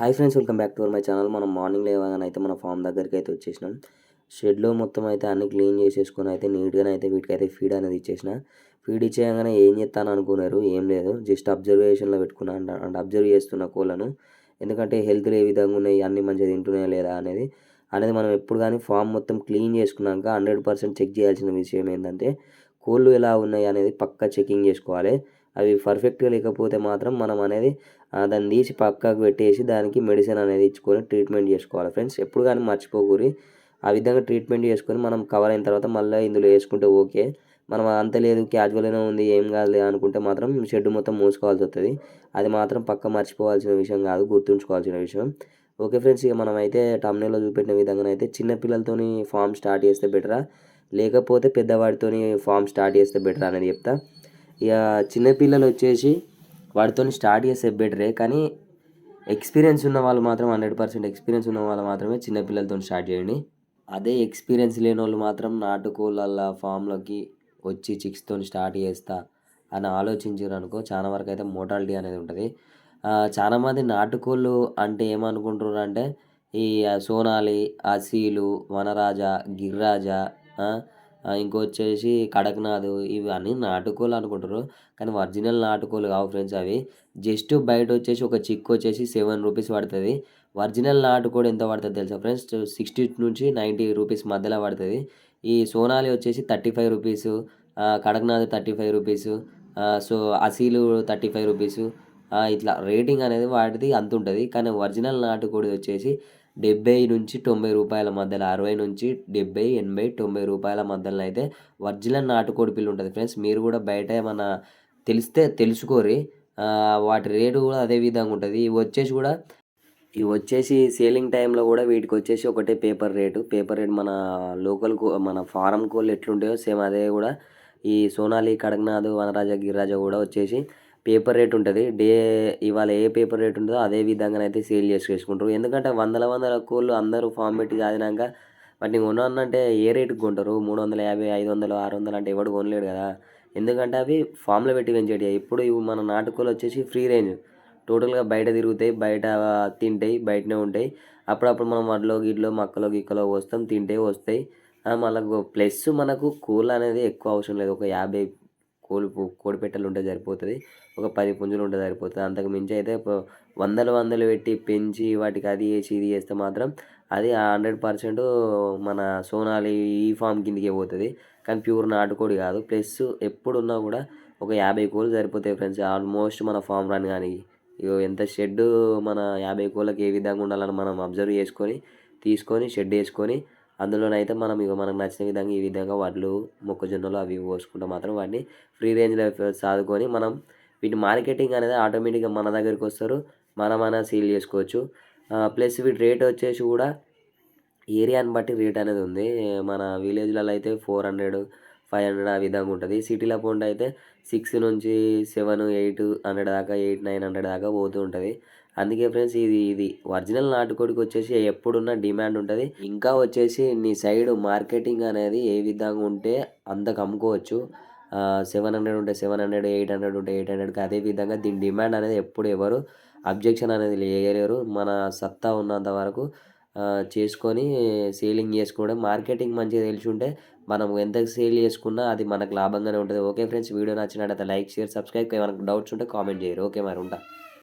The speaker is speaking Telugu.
Hi friends welcome back to my channel. మనం మార్నింగ్ లేవగానే అయితే మన ఫామ్ దగ్గరికి అయితే వచ్చేసినాం. షెడ్లో మొత్తం అయితే అన్ని క్లీన్ చేసేసుకొని అయితే నీట్గానే అయితే వీటికి అయితే ఫీడ్ అనేది ఇచ్చేసిన. ఫీడ్ ఇచ్చేయగానే ఏం చేస్తాను అనుకున్నారు ఏం లేదు. జస్ట్ అబ్జర్వేషన్లో పెట్టుకున్నా అంటే అబ్జర్వ్ చేస్తున్న కోళ్ళను. ఎందుకంటే హెల్త్ ఏ విధంగా ఉన్నాయి అన్ని మంచిగా తింటున్నాయా లేదా అనేది అనేది మనం ఎప్పుడు కానీ ఫామ్ మొత్తం క్లీన్ చేసుకున్నాక హండ్రెడ్ పర్సెంట్ చెక్ చేయాల్సిన విషయం ఏంటంటే కోళ్ళు ఎలా ఉన్నాయి అనేది పక్కా చెకింగ్ చేసుకోవాలి. అవి పర్ఫెక్ట్గా లేకపోతే మాత్రం మనం అనేది దాన్ని తీసి పక్కకు పెట్టేసి దానికి మెడిసిన్ అనేది ఇచ్చుకొని ట్రీట్మెంట్ చేసుకోవాలి ఫ్రెండ్స్ ఎప్పుడు కానీ మర్చిపోకూరి. ఆ విధంగా ట్రీట్మెంట్ చేసుకొని మనం కవర్ అయిన తర్వాత మళ్ళీ ఇందులో వేసుకుంటే ఓకే మనం అంత లేదు క్యాజువల్గానే ఉంది ఏం కాదు అనుకుంటే మాత్రం షెడ్ మొత్తం మూసుకోవాల్సి వస్తుంది అది మాత్రం పక్క మర్చిపోవాల్సిన విషయం కాదు గుర్తుంచుకోవాల్సిన విషయం. ఓకే ఫ్రెండ్స్ ఇక మనం అయితే టమ్నేలో చూపెట్టిన విధంగా అయితే చిన్నపిల్లలతోని ఫామ్ స్టార్ట్ చేస్తే బెటరా లేకపోతే పెద్దవాడితోని ఫామ్ స్టార్ట్ చేస్తే బెటర్ అనేది చెప్తా. ఇక చిన్నపిల్లలు వచ్చేసి వాటితో స్టార్ట్ చేస్తే బెటరే కానీ ఎక్స్పీరియన్స్ ఉన్న వాళ్ళు మాత్రం హండ్రెడ్ పర్సెంట్ ఎక్స్పీరియన్స్ ఉన్న వాళ్ళు మాత్రమే చిన్నపిల్లలతో స్టార్ట్ చేయండి. అదే ఎక్స్పీరియన్స్ లేని వాళ్ళు మాత్రం నాటుకోళ్ళ ఫామ్లోకి వచ్చి చిక్స్తో స్టార్ట్ చేస్తా అని ఆలోచించారు అనుకో చాలా వరకు అయితే మోటాలిటీ అనేది ఉంటుంది. చాలామంది నాటుకోళ్ళు అంటే ఏమనుకుంటున్నారు అంటే ఈ సోనాలి అసీలు వనరాజ గిరిరాజ ఇంకొచ్చేసి కడక్నాథ్ ఇవి అన్నీ నాటుకోళ్ళు అనుకుంటారు కానీ ఒరిజినల్ నాటుకోలు కావు ఫ్రెండ్స్ అవి. జస్ట్ బయట వచ్చేసి ఒక చిక్ వచ్చేసి సెవెన్ రూపీస్ పడుతుంది. ఒరిజినల్ నాటుకోడి ఎంత పడుతుంది తెలుసా ఫ్రెండ్స్? సిక్స్టీ నుంచి నైంటీ రూపీస్ మధ్యలో పడుతుంది. ఈ సోనాలి వచ్చేసి thirty five rupees Kadaknath thirty five rupees so అసీలు thirty five rupees ఇట్లా రేటింగ్ అనేది వాటిది అంత ఉంటుంది కానీ ఒరిజినల్ నాటుకోడి వచ్చేసి డెబ్బై నుంచి తొంభై రూపాయల మధ్యలో అరవై నుంచి డెబ్బై ఎనభై తొంభై రూపాయల మధ్యలో అయితే ఒరిజినల్ నాటుకోడి పిల్లి ఉంటుంది. ఫ్రెండ్స్ మీరు కూడా బయట ఏమన్నా తెలిస్తే తెలుసుకోరి వాటి రేటు కూడా అదే విధంగా ఉంటుంది. ఇవి వచ్చేసి కూడా ఇవి వచ్చేసి సేలింగ్ టైంలో కూడా వీటికి వచ్చేసి ఒకటే పేపర్ రేటు. పేపర్ రేట్ మన లోకల్ మన ఫారం కోళ్ళు ఎట్లుంటాయో సేమ్ అదే కూడా. ఈ సోనాలి కడక్నాథ్ వనరాజ గిరిరాజ కూడా వచ్చేసి పేపర్ రేట్ ఉంటుంది. డే ఇవాళ ఏ పేపర్ రేట్ ఉంటుందో అదే విధంగా అయితే సేల్ చేసుకుంటారు. ఎందుకంటే వందల వందల కోళ్ళు అందరూ ఫామ్ పెట్టి కాదినాక వాటిని కొనాలంటే ఏ రేటుకి కొంటారు? మూడు వందల యాభై ఐదు వందలు ఆరు వందలు అంటే ఎవడు కొనలేడు కదా. ఎందుకంటే అవి ఫామ్లో పెట్టి పెంచేటి. ఇప్పుడు ఇవి మన నాటుకోలు వచ్చేసి ఫ్రీ రేంజ్. టోటల్గా బయట తిరుగుతాయి బయట తింటాయి బయటనే ఉంటాయి. అప్పుడప్పుడు మనం వడ్లో గిడ్లో మక్కలో గిక్కలో వస్తాం తింటే వస్తాయి. మళ్ళీ ప్లస్ మనకు కోళ్ళు అనేది ఎక్కువ అవసరం లేదు. ఒక యాభై కోడి కోడి పెట్టలు ఉంటే సరిపోతుంది. ఒక పది పుంజులు ఉంటే సరిపోతుంది. అంతకు మించి అయితే వందలు వందలు పెట్టి పెంచి వాటికి అది చేసి ఇది చేస్తే మాత్రం అది హండ్రెడ్ పర్సెంట్ మన సోనాలి ఈ ఫామ్ కిందకే పోతుంది. కానీ ప్యూర్ నాటుకోడి కాదు. ప్లస్ ఎప్పుడున్నా కూడా ఒక యాభై కోళ్ళు సరిపోతాయి ఫ్రెండ్స్. ఆల్మోస్ట్ మన ఫామ్ రన్ కానీ ఇగో ఎంత షెడ్ మన యాభై కోళ్ళకి ఏ విధంగా ఉండాలని మనం అబ్జర్వ్ చేసుకొని తీసుకొని షెడ్ వేసుకొని అందులోనైతే మనం ఇక మనకు నచ్చిన విధంగా ఈ విధంగా వడ్లు మొక్కజొన్నలు అవి పోసుకుంటే మాత్రం వాటిని ఫ్రీ రేంజ్లో సాదుకొని మనం వీటి మార్కెటింగ్ అనేది ఆటోమేటిక్గా మన దగ్గరికి వస్తారు. మనం మన సీల్ చేసుకోవచ్చు. ప్లస్ వీటి రేట్ వచ్చేసి కూడా ఏరియాని బట్టి రేట్ అనేది ఉంది. మన విలేజ్లలో అయితే ఫోర్ హండ్రెడ్ ఫైవ్ హండ్రెడ్ ఆ విధంగా ఉంటుంది. సిటీలో పోండి అయితే సిక్స్ నుంచి సెవెన్ ఎయిట్ హండ్రెడ్ దాకా ఎయిట్ నైన్ హండ్రెడ్ దాకా పోతూ ఉంటుంది. అందుకే ఫ్రెండ్స్ ఇది ఇది ఒరిజినల్ నాటుకోడికి వచ్చేసి ఎప్పుడున్న డిమాండ్ ఉంటుంది. ఇంకా వచ్చేసి నీ సైడ్ మార్కెటింగ్ అనేది ఏ విధంగా ఉంటే అంతకు అమ్ముకోవచ్చు. సెవెన్ హండ్రెడ్ ఉంటే సెవెన్ హండ్రెడ్ ఎయిట్ హండ్రెడ్ ఉంటే ఎయిట్ హండ్రెడ్కి అదే విధంగా దీని డిమాండ్ అనేది ఎప్పుడు ఎవరు అబ్జెక్షన్ అనేది లేయలేరు మన సత్తా ఉన్నంత వరకు చేసుకొని సేలింగ్ చేసుకోవడం మార్కెటింగ్ మంచిగా తెలిసి ఉంటే మనం ఎంత సేల్ చేసుకున్నా అది మనకు లాభంగానే ఉంటుంది. ఓకే ఫ్రెండ్స్ వీడియో నచ్చినట్టయితే లైక్ షేర్ సబ్స్క్రైబ్. ఏమైనా డౌట్స్ ఉంటే కామెంట్ చేయరు ఓకే మరి ఉంటా.